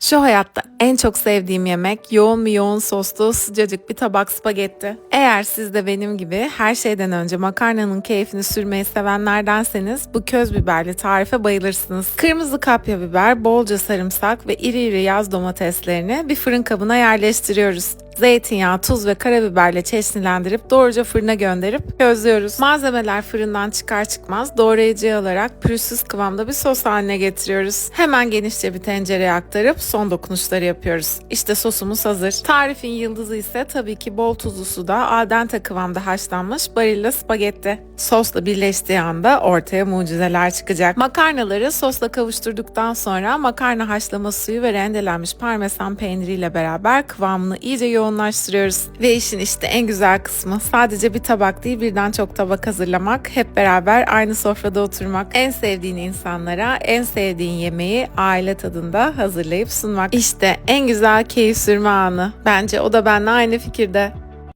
Şu hayatta en çok sevdiğim yemek yoğun bir yoğun soslu sıcacık bir tabak spagetti. Eğer siz de benim gibi her şeyden önce makarnanın keyfini sürmeyi sevenlerdenseniz bu köz biberli tarife bayılırsınız. Kırmızı kapya biber, bolca sarımsak ve iri iri yaz domateslerini bir fırın kabına yerleştiriyoruz. Zeytinyağı, tuz ve karabiberle çeşnilendirip doğruca fırına gönderip közlüyoruz. Malzemeler fırından çıkar çıkmaz doğrayıcıya alarak pürüzsüz kıvamda bir sos haline getiriyoruz. Hemen genişçe bir tencereye aktarıp son dokunuşları yapıyoruz. İşte sosumuz hazır. Tarifin yıldızı ise tabii ki bol tuzlu suda al dente kıvamda haşlanmış barilla spagetti. Sosla birleştiği anda ortaya mucizeler çıkacak. Makarnaları sosla kavuşturduktan sonra makarna haşlama suyu ve rendelenmiş parmesan peyniriyle beraber kıvamını iyice yoğunlaştırıyoruz. Ve işin işte en güzel kısmı sadece bir tabak değil birden çok tabak hazırlamak, hep beraber aynı sofrada oturmak, en sevdiğin insanlara en sevdiğin yemeği aile tadında hazırlayıp sunmak. İşte en güzel keyif sürme anı. Bence o da benimle aynı fikirde.